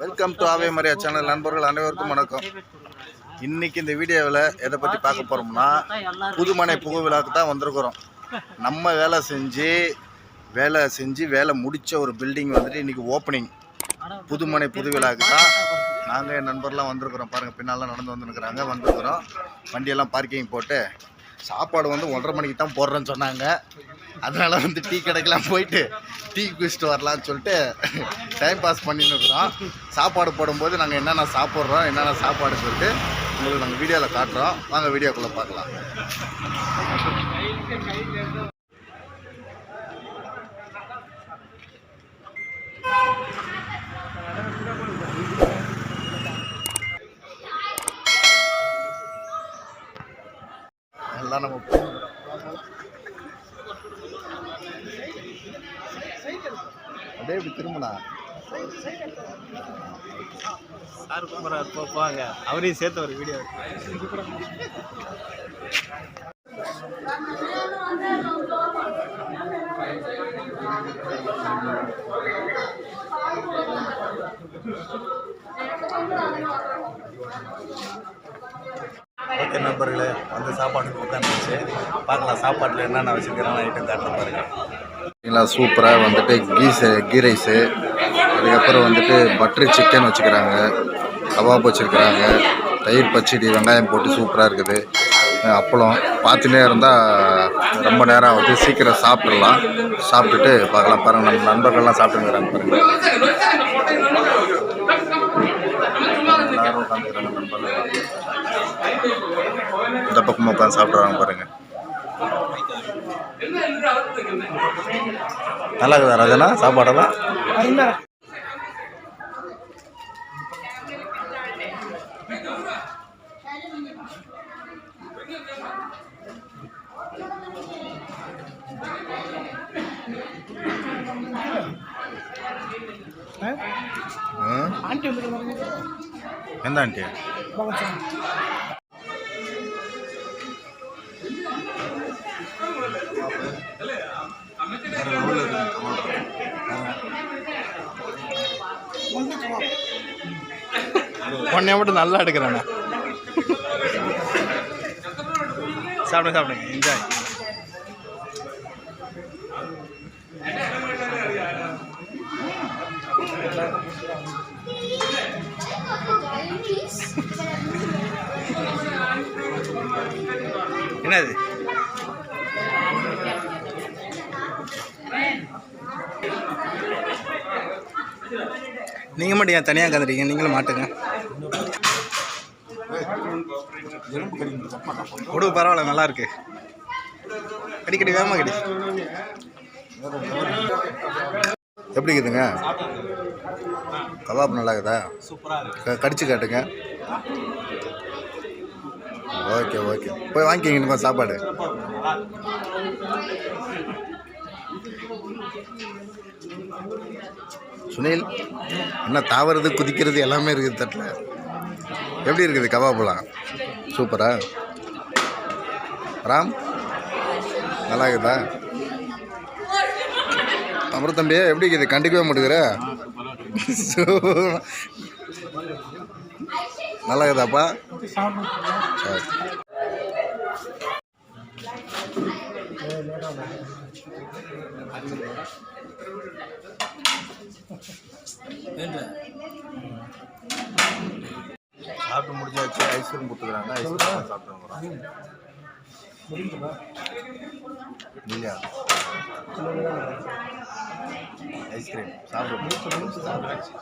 Welcome to ஆவே Maria channel நண்பர்கள் அனைவருக்கும் வணக்கம். இன்றைக்கி இந்த வீடியோவில் எதை பற்றி பார்க்க போகிறோம்னா புதுமனை புகு விழாக்கு தான் வந்திருக்கிறோம். நம்ம வேலை செஞ்சு வேலை செஞ்சு வேலை முடித்த ஒரு பில்டிங் வந்துட்டு இன்றைக்கி ஓப்பனிங் புதுமனை புது விழாக்கு தான். நாங்கள் என் நண்பர்லாம் வந்திருக்கிறோம். பாருங்கள் பின்னாலாம் நடந்து வந்துருக்குறாங்க வந்திருக்கிறோம். வண்டியெல்லாம் பார்க்கிங் போட்டு சாப்பாடு வந்து ஒன்றரை மணிக்கு தான் போடுறேன்னு சொன்னாங்க. அதனால் வந்து டீ கடைக்கெலாம் போயிட்டு டீ குடிச்சிட்டு வரலாம்னு சொல்லிட்டு டைம் பாஸ் பண்ணின்னு இருக்கிறோம். சாப்பாடு போடும்போது நாங்கள் என்னென்ன சாப்பிட்றோம் என்னென்ன சாப்பாடு சொல்லிட்டு உங்களுக்கு நாங்கள் வீடியோவில் காட்டுறோம். வாங்க வீடியோக்குள்ளே பார்க்கலாம். எல்லாம் நம்ம போகிறோம் அப்படியே இப்படி திரும்பினா? சார் கூப்பிட்றாரு போ போவாங்க அவரையும் சேர்த்து ஒரு வீடியோ ஓகே நண்பர்களே வந்து சாப்பாட்டுக்கு உட்காந்துச்சு பார்க்கலாம் சாப்பாட்டில் என்னென்ன வச்சுருக்கிறாங்க ஐட்டம் காட்டுறேன் பாருங்க. சூப்பராக வந்துட்டு கீஸு கீ ரைஸு. அதுக்கப்புறம் வந்துட்டு பட்டர் சிக்கன் வச்சுக்கிறாங்க கபாப் வச்சுருக்கிறாங்க. தயிர் பச்சடி வெங்காயம் போட்டு சூப்பராக இருக்குது. அப்பளம். பார்த்துட்டே இருந்தால் ரொம்ப நேரம் ஆகுது. சீக்கிரம் சாப்பிட்றலாம் சாப்பிட்டுட்டு பார்க்கலாம். பாருங்கள் நம்ம நண்பர்கள்லாம் சாப்பிட்டுங்கிறாங்க பாருங்கள் எல்லாரும் உட்காந்துக்கிறாங்க நண்பர்கள் இந்த பக்கம் உட்காந்து சாப்பிட்றாங்க பாருங்க. நல்லா இருக்குதா ராஜனா? சாப்பாடெல்லாம்? ஆண்டி எந்த ஆண்டி? உன்னைய மட்டும் நல்லா எடுக்கிறானே சாப்பிடுங்க சாப்பிடுங்க என்ஜாய் என்னது? நீங்கள் மட்டும் ஏன் தனியாக கந்துறீங்க நீங்களும் மாட்டுங்க. கொடு பரவாயில்ல நல்லா இருக்கு. அடிக்கடி வேமா கடி எப்படி இருக்குதுங்க? கபாப் நல்லா இருக்குதா? சூப்பராக கடிச்சு காட்டுங்க. Okay okay. போய் வாங்கிக்கிங்க இனிமே சாப்பாடு. சுனில் என்ன தாவறது குதிக்கிறது எல்லாமே இருக்குது தட்டில். எப்படி இருக்குது கபாப்லாம் சூப்பரா? ராம்? நல்லா இருக்குதா? அப்புறம் தம்பி எப்படி இருக்குது? கண்டுக்கவே மாட்டேங்கிற. நல்லா இருக்குதாப்பா? சரி. சாப்பிட்டு முடிஞ்சாச்சு ஐஸ்கிரீம் கொடுத்துக்கிறாங்க ஐஸ்கிரீம் சாப்பிட்டு வந்துடுறோம் இல்லையா ஐஸ்கிரீம் சாப்பிட்டு சாப்பிட்டாச்சு.